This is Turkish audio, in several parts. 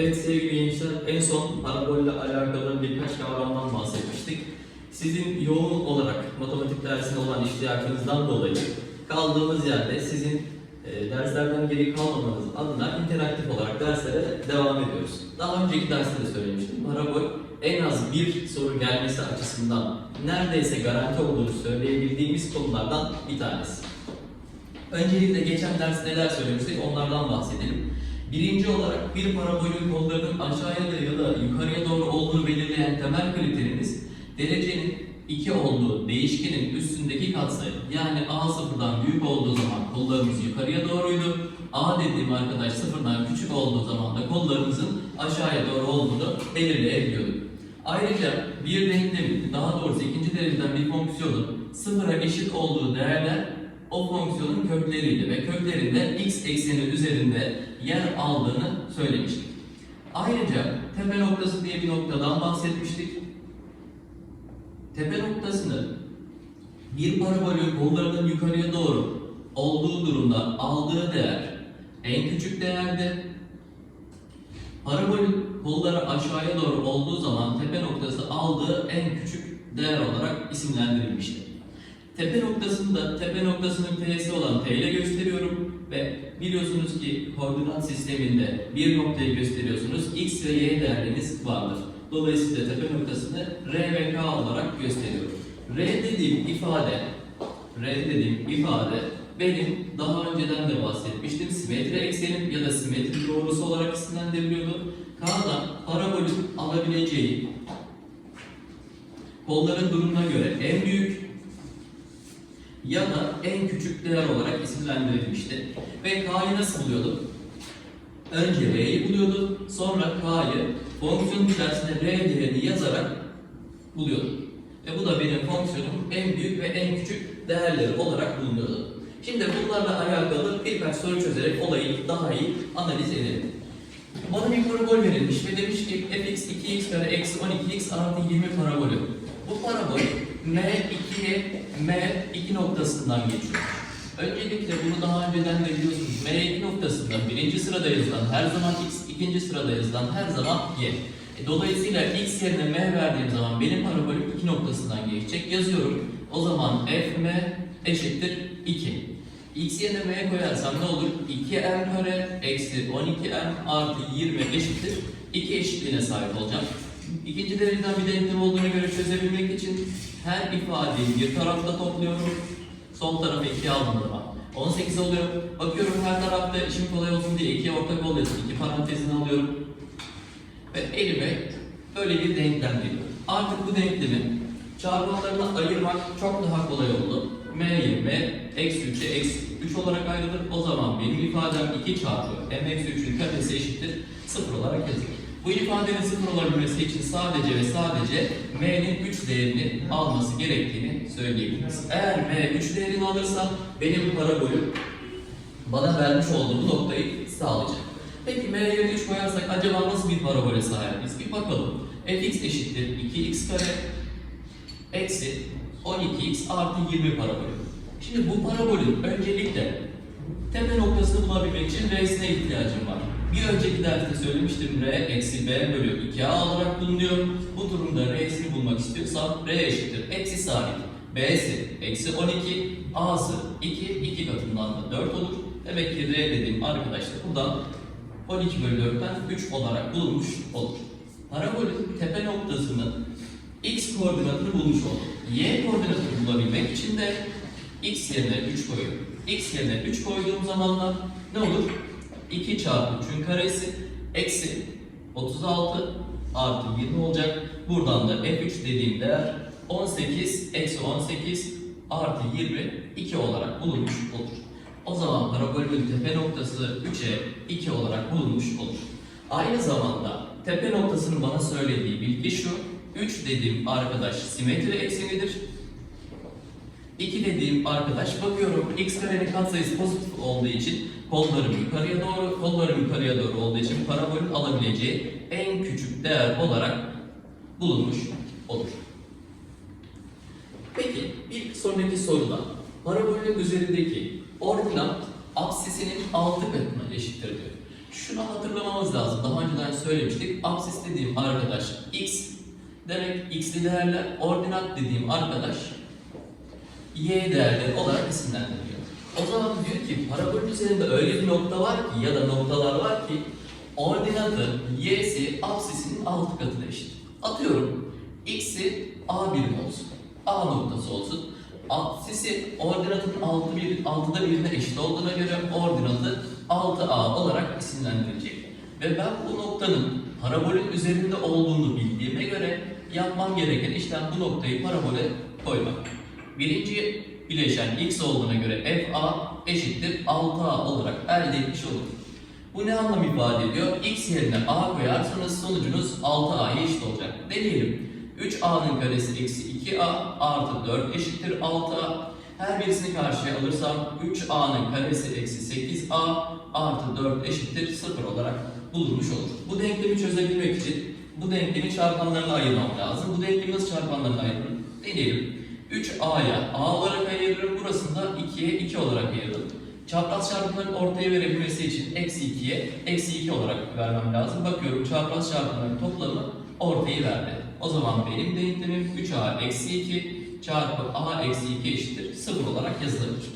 Evet sevgili gençler, en son parabolle alakalı birkaç kavramdan bahsetmiştik. Sizin yoğun olarak matematik dersine olan iştiyakınızdan dolayı kaldığımız yerde sizin e, derslerden geri kalmamanız adına interaktif olarak derslere devam ediyoruz. Daha önceki derste de söylemiştim. Parabol en az bir soru gelmesi açısından neredeyse garanti olduğunu söyleyebildiğimiz konulardan bir tanesi. Öncelikle geçen ders neler söylemiştik onlardan bahsedelim. Birinci olarak bir parabolün kollarının aşağıya ya da yukarıya doğru olduğunu belirleyen temel kriterimiz derecenin 2 olduğu değişkenin üstündeki katsayı. Yani a sıfırdan büyük olduğu zaman kollarımız yukarıya doğruydu. a dediğim arkadaş sıfırdan küçük olduğu zaman da kollarımızın aşağıya doğru olduğunu belirleyebiliyorduk. Ayrıca bir denklemin, daha doğrusu ikinci dereceden bir fonksiyonun sıfıra eşit olduğu değerler o fonksiyonun kökleriydi ve köklerinde x ekseni üzerinde yer aldığını söylemiştik. Ayrıca tepe noktası diye bir noktadan bahsetmiştik. Tepe noktasını bir parabolün kollarının yukarıya doğru olduğu durumda aldığı değer en küçük değerde. Parabolün kolları aşağıya doğru olduğu zaman tepe noktası aldığı en küçük değer olarak isimlendirilmiştir. Tepe noktasında tepe noktasının t'si olan t ile gösteriyorum ve biliyorsunuz ki koordinat sisteminde bir noktayı gösteriyorsunuz. x ve y değerleriniz vardır. Dolayısıyla tepe noktasını r ve k olarak gösteriyorum. R dediğim ifade, R dediğim ifade benim daha önceden de bahsetmiştim. Simetri eksenim ya da simetri doğrusu olarak isimlendiriliyordu. K'da parabolün alabileceği kolların durumuna göre en büyük ya da en küçük değer olarak isimlendirilmişti. Ve K'yı nasıl buluyordum? Önce R'yi buluyordum, sonra K'yı fonksiyonun içerisinde R değerini yazarak buluyordum. Ve bu da benim fonksiyonumun en büyük ve en küçük değerleri olarak bulunuyordu. Şimdi bunlarla alakalı birkaç soru çözerek olayı daha iyi analiz edelim. Bana bir parabol verilmiş ve demiş ki fx 2x kare eksi 12x artı 20 parabolü. Bu parabol M2'ye M2 noktasından geçiyor. Öncelikle bunu daha önceden de biliyorsunuz. M2 noktasında birinci sırada yazılan her zaman x, ikinci sırada yazılan her zaman y. E, Dolayısıyla x yerine m verdiğim zaman benim parabolüm 2 noktasından geçecek. Yazıyorum. O zaman f m eşittir 2. x yerine m koyarsam ne olur? 2m kare eksi 12m artı 20 eşittir. 2 eşitliğine sahip olacağım. İkinci dereceden bir denklem olduğuna göre çözebilmek için her ifadeyi bir tarafta topluyorum. Sol tarafı 2'ye aldığım zaman 18 oluyor. Bakıyorum her tarafta işim kolay olsun diye 2'ye ortak oluyor. 2 parantezini alıyorum. Ve elime böyle bir denklem geliyor. Artık bu denklemi çarpanlarına ayırmak çok daha kolay oldu. M'yi M, eksi 3'e eksi 3 olarak ayrılır. O zaman benim ifadem 2 çarpı M eksi 3'ün katesi eşittir 0 olarak yazılır. Bu ifadenin 0 olabilmesi için sadece ve sadece M'nin 3 değerini alması gerektiğini söyleyebiliriz. Eğer M 3 değerini alırsa benim parabolüm bana vermiş olduğu noktayı sağlayacak. Peki m yerine 3 koyarsak acaba nasıl bir parabole sahibiz? Bir bakalım. fx eşittir 2x kare eksi 12x artı 20 parabolü. Şimdi bu parabolün öncelikle tepe noktasını bulabilmek için r'sine ihtiyacım var. Bir önceki derste söylemiştim r eksi b bölü 2a olarak bulunuyor. Bu durumda r'sini bulmak istiyorsam r eşittir eksi sabit. b'si eksi 12, a'sı 2, 2 katından da 4 olur. Demek ki r dediğim arkadaş da buradan 12 bölü 4'ten 3 olarak bulunmuş olur. Parabolün tepe noktasının x koordinatını bulmuş olduk. Y koordinatını bulabilmek için de x yerine 3 koyuyorum. x yerine 3 koyduğum zamanlar ne olur? 2 çarpı 3'ün karesi eksi 36 artı 20 olacak. Buradan da f3 dediğim değer 18 eksi 18 artı 20 2 olarak bulunmuş olur. O zaman parabolün tepe noktası 3'e 2 olarak bulunmuş olur. Aynı zamanda tepe noktasının bana söylediği bilgi şu. 3 dediğim arkadaş simetri eksenidir. 2 dediğim arkadaş bakıyorum x karenin katsayısı pozitif olduğu için kollarım yukarıya doğru, kollarım yukarıya doğru olduğu için parabolün alabileceği en küçük değer olarak bulunmuş olur. Peki bir sonraki soruda parabolün üzerindeki ordinat apsisinin 6 katına eşittir diyor. şunu hatırlamamız lazım. Daha önceden söylemiştik. Apsis dediğim arkadaş x demek x'li değerler. Ordinat dediğim arkadaş y değerleri olarak isimlendiriliyor. O zaman diyor ki parabolün üzerinde öyle bir nokta var ki ya da noktalar var ki ordinatı y'si apsisinin altı katına eşit. Atıyorum x'i a birim olsun. A noktası olsun. Apsisi ordinatın altı bir, altıda birine eşit olduğuna göre ordinatı 6a olarak isimlendirilecek. Ve ben bu noktanın parabolün üzerinde olduğunu bildiğime göre yapmam gereken işlem bu noktayı parabole koymak. Birinci bileşen x olduğuna göre fa eşittir 6a olarak elde etmiş olur. Bu ne anlam ifade ediyor? x yerine a koyarsanız sonucunuz 6a'ya eşit olacak. Deneyelim. 3a'nın karesi eksi 2a artı 4 eşittir 6a. Her birisini karşıya alırsam 3a'nın karesi eksi 8a artı 4 eşittir 0 olarak bulunmuş olur. Bu denklemi çözebilmek için bu denklemi çarpanlarına ayırmam lazım. Bu denklemi nasıl çarpanlarına ayırırım? Deneyelim. 3a'ya a olarak ayırırım. Burasını da 2'ye 2 olarak ayırırım. Çapraz çarpımların ortaya verebilmesi için eksi 2'ye eksi 2 olarak vermem lazım. Bakıyorum çapraz çarpımların toplamı ortayı verdi. O zaman benim denklemim 3a eksi 2 çarpı a eksi 2 eşittir 0 olarak yazılabilir.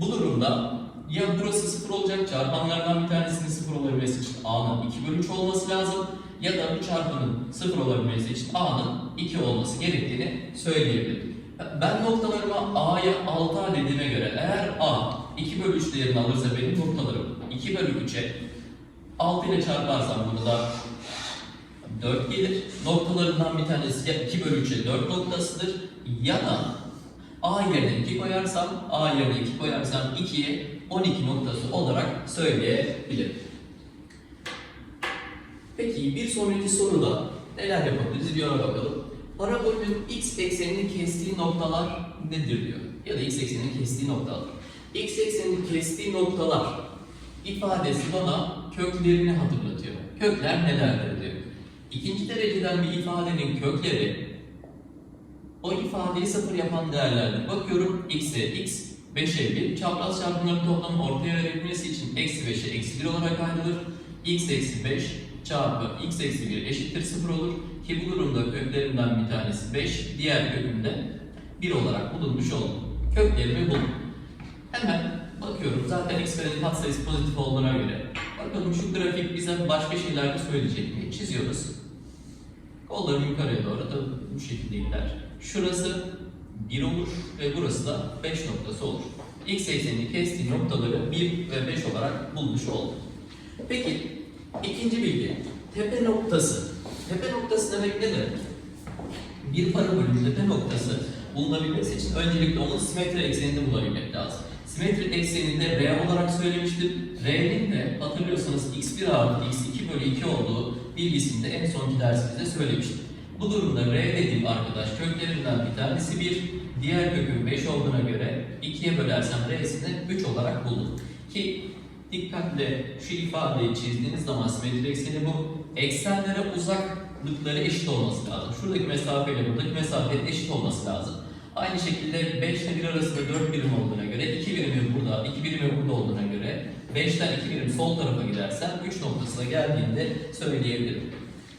Bu durumda ya burası 0 olacak çarpanlardan bir tanesinin 0 olabilmesi için a'nın 2 bölü 3 olması lazım ya da bu çarpının 0 olabilmesi için a'nın 2 olması gerektiğini söyleyebilirim. Ben noktalarıma a'ya 6a dediğime göre eğer a 2 bölü 3 değerini alırsa benim noktalarım 2 bölü 3'e 6 ile çarparsam bunu da 4 gelir. Noktalarından bir tanesi ya 2 bölü 3'e 4 noktasıdır ya da A yerine 2 koyarsam, A yerine 2 koyarsam 2'ye 12 noktası olarak söyleyebilirim. Peki bir sonraki soruda neler yapabiliriz bir ona bakalım. Parabolün x eksenini kestiği noktalar nedir diyor. Ya da x eksenini kestiği noktalar. X eksenini kestiği noktalar ifadesi bana köklerini hatırlatıyor. Kökler nelerdir diyor. İkinci dereceden bir ifadenin kökleri o ifadeyi sıfır yapan değerlerdir. Bakıyorum x'e x, 5'e 1. Çapraz çarpımların toplamı ortaya verebilmesi için eksi 5'e eksi 1 olarak ayrılır. x eksi 5 çarpı x eksi 1 eşittir 0 olur. Ki bu durumda köklerinden bir tanesi 5, diğer kökünde 1 olarak bulunmuş oldu. Köklerimi buldum. Hemen bakıyorum. Zaten x karenin katsayısı pozitif olduğuna göre. Bakalım şu grafik bize başka şeyler de söyleyecek mi? Çiziyoruz. Kollarım yukarıya doğru da bu şekilde gider. Şurası 1 olur ve burası da 5 noktası olur. X eksenini kestiği noktaları 1 ve 5 olarak bulmuş oldum. Peki ikinci bilgi. Tepe noktası. Tepe noktası demek ne demek? Bir parabolün tepe noktası bulunabilmesi için öncelikle onun simetri eksenini bulabilmek lazım. Simetri ekseninde R olarak söylemiştim. R'nin de hatırlıyorsanız x1 artı x2 bölü 2 olduğu bilgisini de en sonki dersimizde söylemiştim. Bu durumda R dediğim arkadaş köklerinden bir tanesi 1, diğer kökün 5 olduğuna göre 2'ye bölersem R'sini 3 olarak buldum. Ki dikkatle şu ifadeyi çizdiğiniz zaman simetri ekseni bu. Eksenlere uzaklıkları eşit olması lazım. Şuradaki mesafe ile buradaki mesafenin eşit olması lazım. Aynı şekilde 5 ile 1 arasında 4 birim olduğuna göre, 2 birimi burada, 2 birimi burada olduğuna göre 5'ten 2 birim sol tarafa gidersem 3 noktasına geldiğinde söyleyebilirim.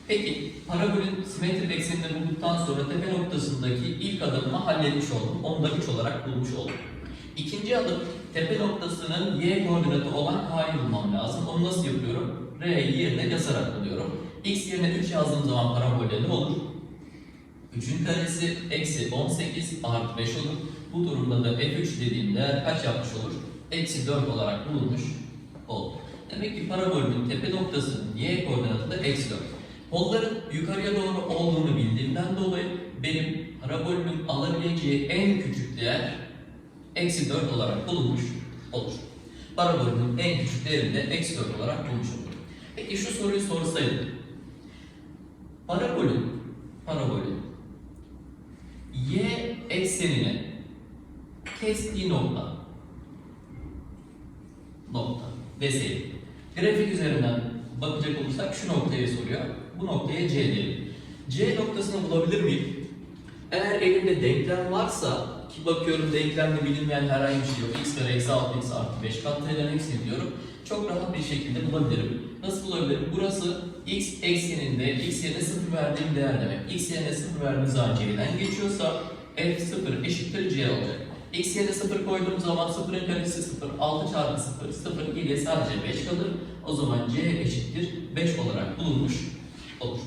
Peki parabolün simetrik eksenini bulduktan sonra tepe noktasındaki ilk adımı halletmiş oldum. Onu da 3 olarak bulmuş oldum. İkinci adım tepe noktasının y koordinatı olan k'yı bulmam lazım. Onu nasıl yapıyorum? R'yi yerine yazarak buluyorum. x yerine 3 yazdığım zaman parabolde ne olur? 3'ün karesi eksi 18 artı 5 olur. Bu durumda da f3 dediğim değer kaç yapmış olur? Eksi 4 olarak bulunmuş oldu. Demek ki parabolün tepe noktasının y koordinatı da eksi 4. Kolların yukarıya doğru olduğunu bildiğimden dolayı benim parabolümün alabileceği en küçük değer eksi 4 olarak bulunmuş olur. Parabolümün en küçük değerini de eksi 4 olarak bulmuş olur. Peki şu soruyu sorsaydım. Parabolün, parabolün y eksenini kestiği nokta nokta deseydim. Grafik üzerinden bakacak olursak şu noktayı soruyor. Bu noktaya C diyelim. C noktasını bulabilir miyim? Eğer elimde denklem varsa ki bakıyorum denklemde bilinmeyen herhangi bir şey yok. x kare eksi 6x artı 5 katsayıların hepsini diyorum. Çok rahat bir şekilde bulabilirim. Nasıl bulabilirim? Burası x ekseninde x yerine 0 verdiğim değer demek. x yerine 0 verdiğim zaman c'den geçiyorsa f 0 eşittir c olacak. x yerine 0 koyduğum zaman 0'ın karesi 0, 6 çarpı 0, 0 ile sadece 5 kalır. O zaman c eşittir 5 olarak bulunmuş olur.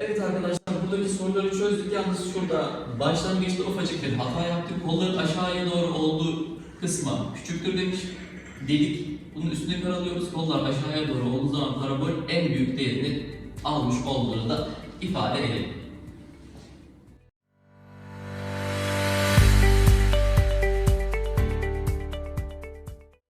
Evet arkadaşlar buradaki soruları çözdük. Yalnız şurada başlangıçta ufacık bir hata yaptık. Kolların aşağıya doğru olduğu kısma küçüktür demiş. Dedik. Bunun üstüne karalıyoruz. Kollar aşağıya doğru olduğu zaman parabol en büyük değerini almış olduğunu da ifade edelim.